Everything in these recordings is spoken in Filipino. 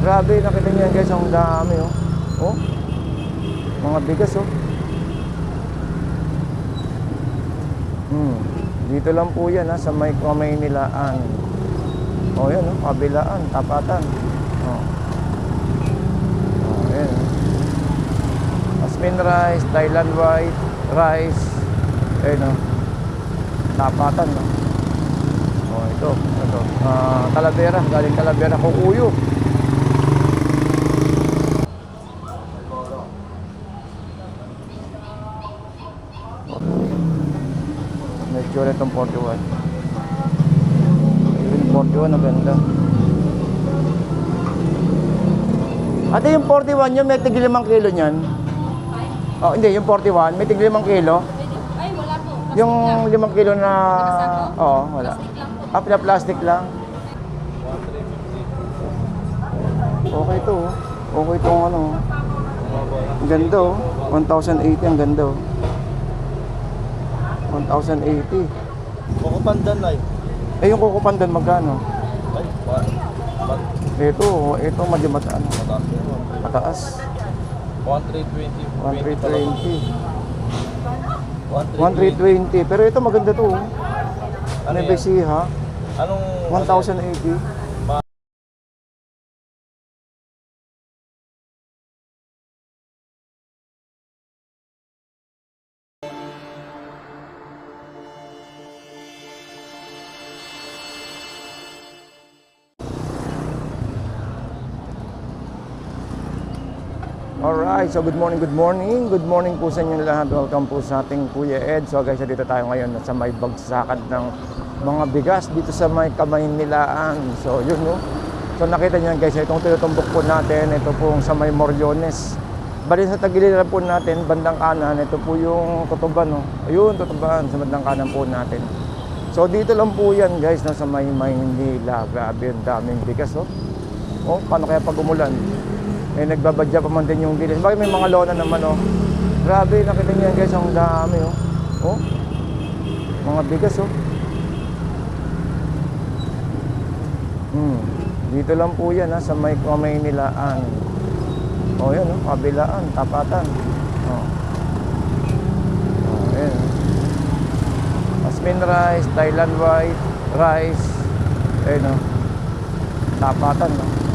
Grabe, nakita niyo yan guys, ang dami oh. Oh. Mga bigas oh. Hmm. Dito lang po yan ha, sa may kamay nilaan. Oh, yan oh, kabilaan, tapatan. Oh. Oh, yan. Jasmine rice, Thailand white rice. Ayun oh. Tapatan no. Oh, ito, ito. Ah, Talavera, galing Talavera, kukuyo. Medyo ulit ang 41. Yung 41, ang ganda. Ate, yung 41 nyo, may tigil 5 kilo niyan? Oh, hindi, yung 41, may tigil 5 kilo? Ay, wala po. Plastic Yung lang. 5 kilo na... Oo, wala. Plastic lang po. Ah, pina plastic lang. Okay to. oh. Okay tong ano. Ganda oh. 1,080 ang ganda oh. 1,080. Kukupandan na eh. Eh yung kukupandan magkano? Ay, ba? Ito, ito medyo mata, ano, mataas na yun? mataas. 1320. 1,320. 1,320. Pero ito maganda to. oh. Ano Ano yan? ba ha? Anong... 1,080. Alright, so good morning, good morning. Good morning po sa inyo lahat. Welcome po sa ating Kuya Ed. So guys, dito tayo ngayon sa may bagsakan ng mga bigas dito sa may Kamaynilaan. So yun no. So nakita niyo guys, itong tinutumbok po natin, ito pong sa may Moriones. Bali sa tagiliran po natin, bandang kanan, ito po yung tutuban no. Ayun, tutuban sa bandang kanan po natin. So dito lang po yan guys, no, sa may Maynila. Grabe, ang daming bigas oh. Oh, paano kaya pag umulan? Eh, nagbabadya pa man din yung dilis. Bakit may mga lona naman, oh. Grabe, nakita niyo yan guys, ang dami, oh. Oh, mga bigas, oh. Hmm, dito lang po yan, ha, sa may kamay nilaan. Oh, yan, oh, kabilaan, tapatan. Oh. Oh, yan. Jasmine rice, Thailand white rice. Ayun, oh. Tapatan, oh.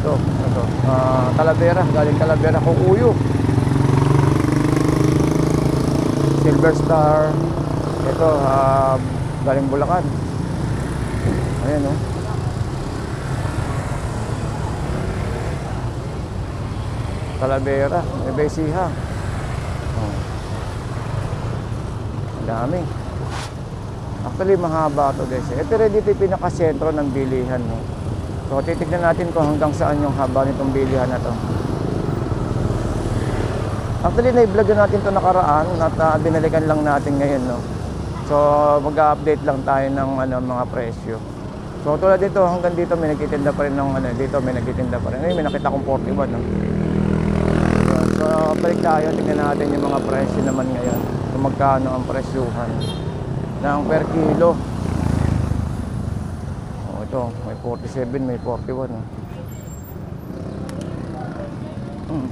Oh, ito, ito. Ah, Talavera, galing Talavera, kukuyo. Silver Star. Ito, ah, galing Bulacan. Ayan, oh. Talavera, may Besiha. Oh. Dami. Actually, mahaba to guys. Ito rin dito yung pinakasentro ng bilihan. No? So, titignan natin kung hanggang saan yung haba nitong bilihan na to. Actually, na-vlog na natin to nakaraan at uh, binalikan lang natin ngayon. No? So, mag-update lang tayo ng ano, mga presyo. So, tulad dito, hanggang dito may nagtitinda pa rin ng ano, dito may nagtitinda pa rin. Ayun, may nakita kong 41. No? So, balik tayo, tingnan natin yung mga presyo naman ngayon. Kung magkano ang presyuhan ng per kilo. Oh, ito, may 47, may 41. Oh. Hmm.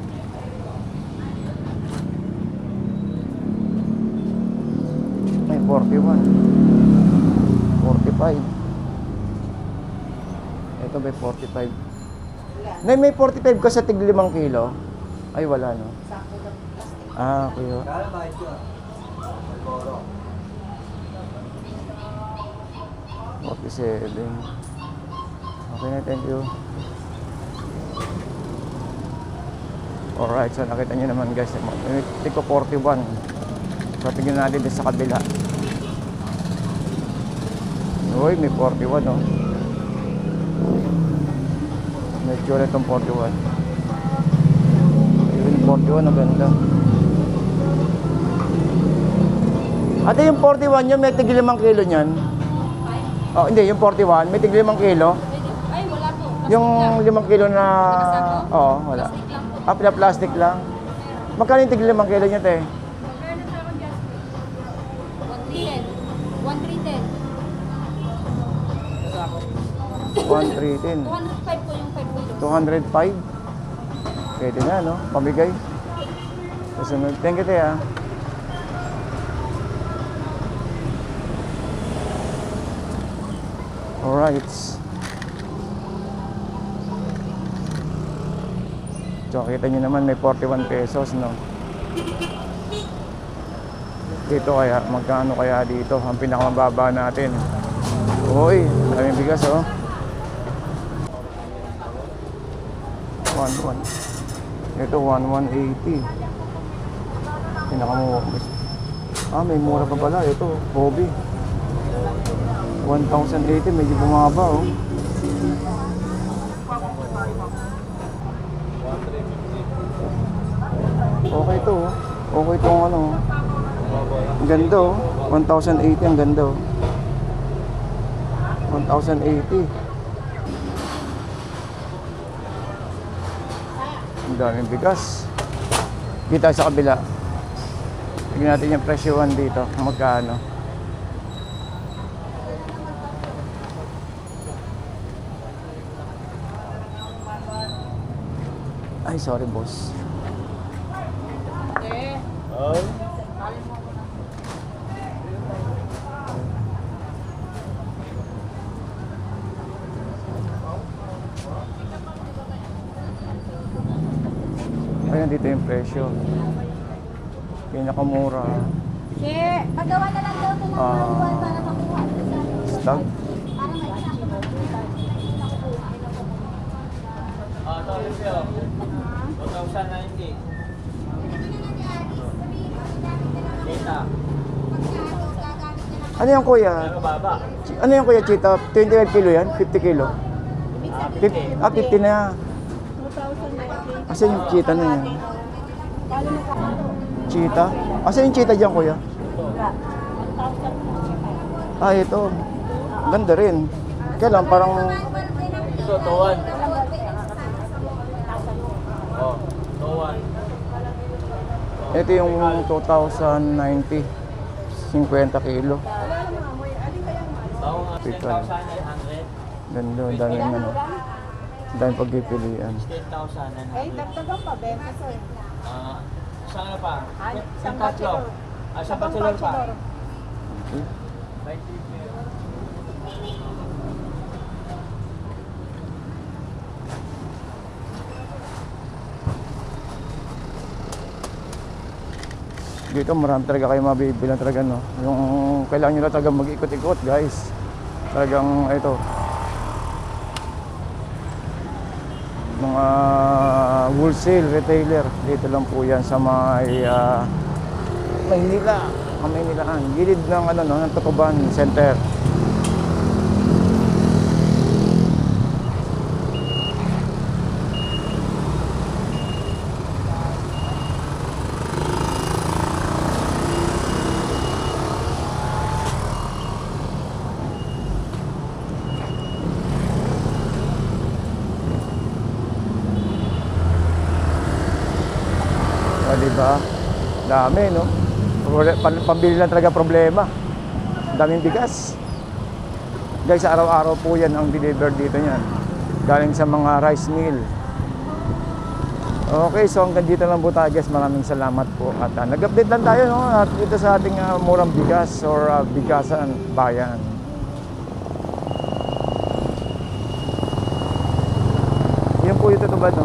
May 41. 45. Ito may 45. Nay, may 45 ka sa tig 5 kilo? Ay, wala no. Ah, kuya. Forty-seven. Okay na, thank you. Alright, so nakita nyo naman guys, may tiko 41. So tingnan natin din sa kabila. Uy, may 41 oh. Medyo ulit ang 41. Yung 41, ang ganda. Ate, yung 41 nyo, may tigil 5 kilo niyan? Oh, hindi, yung 41, may tigil 5 kilo? Pwede. Ay, wala po. Plastic Yung lang. 5 kilo na... Oo, wala. Plastic lang po. Ah, pina plastic lang. Magkano yung tigil 5 kilo niya, te? Magkano sa akin, Justin? 1,310. 1,310. 1,310. 205 po yung 5 kilo. 205. Pwede na, no? Pamigay. Susunod. Thank you, te, ah. Alright. So, kita nyo naman may 41 pesos, no? Dito kaya, magkano kaya dito? Ang pinakamababa natin. Uy, maraming bigas, oh. 1-1. Ito, 1-180. Pinakamura. Ah, may mura pa pala. Ito, Bobby. 1,080, medyo bumaba, oh. Okay to, oh. Okay tong ano. Ang ganda, oh. 1,080 ang ganda, oh. 1,080. Ang daming bigas. Tayo sa kabila. Tignan natin yung presyohan dito. Magkano. Ay, sorry boss. Ayan, dito yung presyo. Pinakamura. Si, pagawa na lang daw ito ng Ah. manual para makuha. Stag. Para may isa. Ah, sorry sir. 2090. Kita. Ano yung kuya? Ano baba? Ano yung kuya Chita? 25 kilo yan? 50 kilo? Ah, 50, ah, 50 na. Asan yung cheetah na yan? Cheetah? Asan yung cheetah dyan, kuya? Ah, ito. Ganda rin. Kailan parang... Ito, tuwan. Oh, tuwan. Ito yung 2090. 50 kilo. 10,900. Ganda, ang daming ano. Ang daming pagpipilian. 10,000 Ay, dagdagan pa, 20 sir. Ah, isang ano pa? Ay, isang tatlo. bachelor. Ah, Sabang bachelor pa. bachelor. Okay. Dito marami talaga kayo mabibilang talaga no. Yung kailangan nyo na talaga mag-ikot-ikot guys. Talagang ito. Mga wholesale retailer. Dito lang po yan sa may ah, Maynila. Ang Maynilaan. Gilid ng ano no, ng Tutuban Center. Di ba? Dami, no? Pambili lang talaga problema. Daming bigas. Guys, araw-araw po yan ang deliver dito niyan. Galing sa mga rice mill. Okay, so hanggang dito lang po tayo guys. Maraming salamat po. At uh, nag-update lang tayo no? At dito sa ating ah, murang bigas or ah, bigasan bayan. Yan po yung tutuban, no?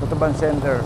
Tutuban Center.